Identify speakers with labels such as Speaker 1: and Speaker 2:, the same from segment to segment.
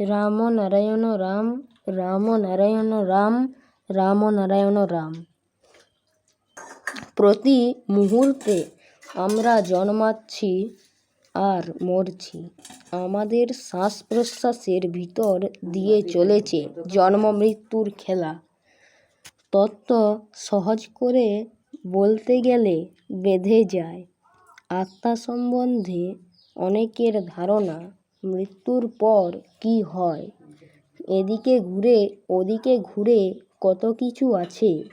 Speaker 1: রাম নারায়ণ রাম রাম নারায়ণ রাম রাম নারায়ণ রাম। প্রতি মুহূর্তে আমরা জন্মাচ্ছি আর মরছি। আমাদের শ্বাস প্রশ্বাসের ভিতর দিয়ে চলেছে জন্ম মৃত্যুর খেলা। তত্ত্ব সহজ করে বলতে গেলে বেঁধে যায়। আত্মা সম্বন্ধে অনেকের ধারণা মৃত্যুর পর কী হয়? এদিকে ঘুরে, ওদিকে ঘুরে কত কিছু আছে।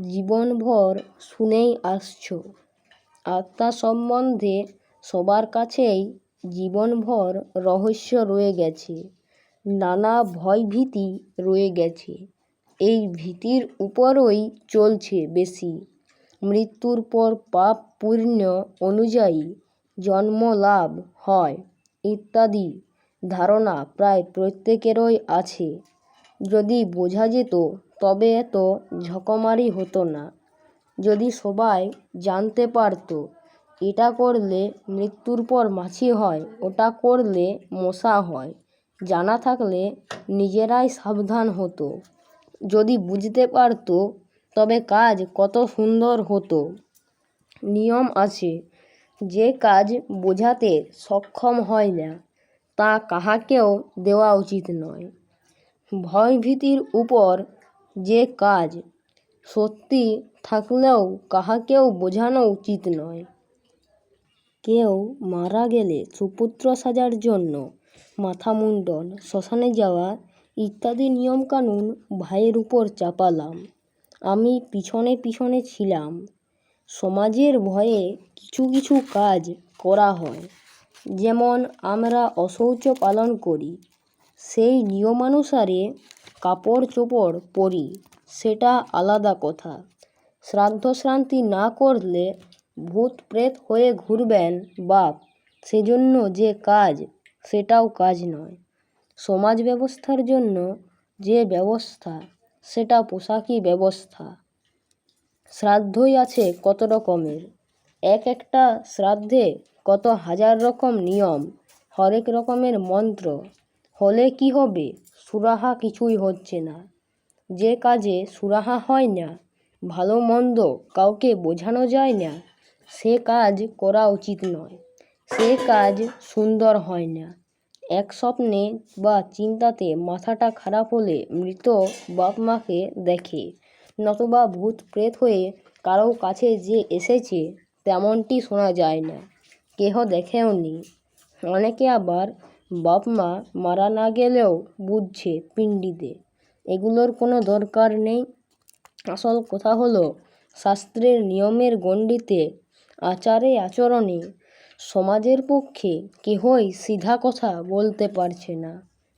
Speaker 1: জীবনভর শুনেই আসছো। আত্মা সম্বন্ধে সবার কাছেই জীবনভর রহস্য রয়ে গেছে। নানা ভয়ভীতি রয়ে গেছে। এই ভীতির উপরই চলছে বেশি। মৃত্যুর পর পাপ পুণ্য অনুযায়ী জন্ম লাভ হয়। ইত্যাদি ধারণা প্রায় প্রত্যেকেরই আছে। যদি বোঝা যেত, তবে এত ঝকমারি হতো না। যদি সবাই জানতে পারতো, এটা করলে মৃত্যুর পর মাছি হয়, ওটা করলে মশা হয়, জানা থাকলে নিজেরাই সাবধান হতো। যদি বুঝতে পারতো, তবে কাজ কত সুন্দর হতো। নিয়ম আছে যে কাজ বোঝাতে সক্ষম হয় না, তা কাহাকেও দেওয়া উচিত নয়। ভয়ভীতির উপর যে কাজ সত্যি থাকলেও কাহাকেও বোঝানো উচিত নয়। কেউ মারা গেলে সুপুত্র সাজার জন্য মাথা মুণ্ডন শ্মশানে যাওয়া ইত্যাদি নিয়মকানুন ভাইয়ের উপর চাপালাম। আমি পিছনে পিছনে ছিলাম সমাজের ভয়ে কিছু কিছু কাজ করা হয়। যেমন আমরা অশৌচ পালন করি, সেই নিয়মানুসারে কাপড় চোপড় পরি, সেটা আলাদা কথা। শ্রাদ্ধ শ্রান্তি না করলে ভূত প্রেত হয়ে ঘুরবেন বাপ, সেজন্য যে কাজ, সেটাও কাজ নয়। সমাজ ব্যবস্থার জন্য যে ব্যবস্থা, সেটা পোশাকি ব্যবস্থা। শ্রাদ্ধই আছে কত রকমের? এক একটা শ্রাদ্ধে কত হাজার রকম নিয়ম, হরেক রকমের মন্ত্র। হলে কি হবে? সুরাহা কিছুই হচ্ছে না। যে কাজে সুরাহা হয় না, ভালো মন্দ কাউকে বোঝানো যায় না, সে কাজ করা উচিত নয়। সে কাজ সুন্দর হয় না। এক স্বপ্নে বা চিন্তাতে মাথাটা খারাপ হলে মৃত বাপ মাকে দেখে। নতুবা ভূত প্রেত হয়ে কারও কাছে যে এসেছে, তেমনটি শোনা যায় না। কেহ দেখেও নি অনেকে আবার বাপ মা মারা না গেলেও বুঝছে পিণ্ডিতে। এগুলোর কোনো দরকার নেই। আসল কথা হলো, শাস্ত্রের নিয়মের গণ্ডিতে, আচারে আচরণে, সমাজের পক্ষে কেহই সিধা কথা বলতে পারছে না।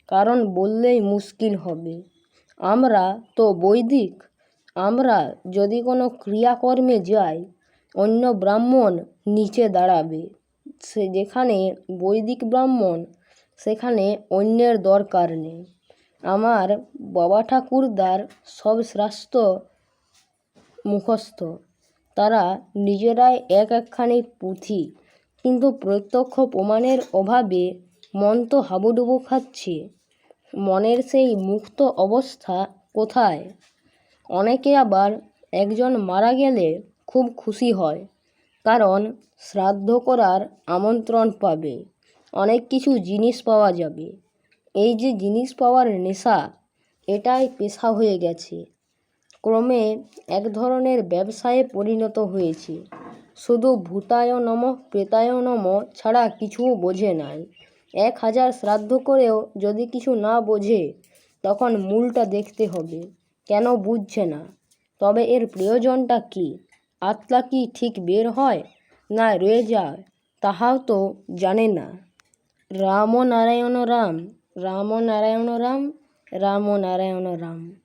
Speaker 1: কারণ বললেই মুশকিল হবে। আমরা তো বৈদিক আমরা যদি কোনো ক্রিয়াকর্মে যাই, অন্য ব্রাহ্মণ নিচে দাঁড়াবে। সে যেখানে বৈদিক ব্রাহ্মণ, সেখানে অন্যের দরকার নেই। আমার বাবা ঠাকুরদার সব শাস্ত্র মুখস্থ। তারা নিজেরাই এক একখানি পুঁথি, কিন্তু প্রত্যক্ষ প্রমাণের অভাবে মন তো হাবুডুবু খাচ্ছে। মনের সেই মুক্ত অবস্থা কোথায়? অনেকে আবার একজন মারা গেলে খুব খুশি হয়, কারণ শ্রাদ্ধ করার আমন্ত্রণ পাবে। অনেক কিছু জিনিস পাওয়া যাবে। এই যে জিনিস পাওয়ার নেশা, এটাই পেশা হয়ে গেছে। ক্রমে এক ধরনের ব্যবসায়ে পরিণত হয়েছে। শুধু ভূতায় নমঃ প্রেতায় নমঃ ছাড়া কিছু বোঝে নাই। এক হাজার শ্রাদ্ধ করেও যদি কিছু না বোঝে, তখন মূলটা দেখতে হবে। কেন বুঝছে না? তবে এর প্রয়োজনটা কি? আত্মা কি ঠিক বের হয় না রয়ে যায়, তাহাও তো জানে না। রাম নারায়ণ রাম রাম নারায়ণ রাম রাম নারায়ণ রাম।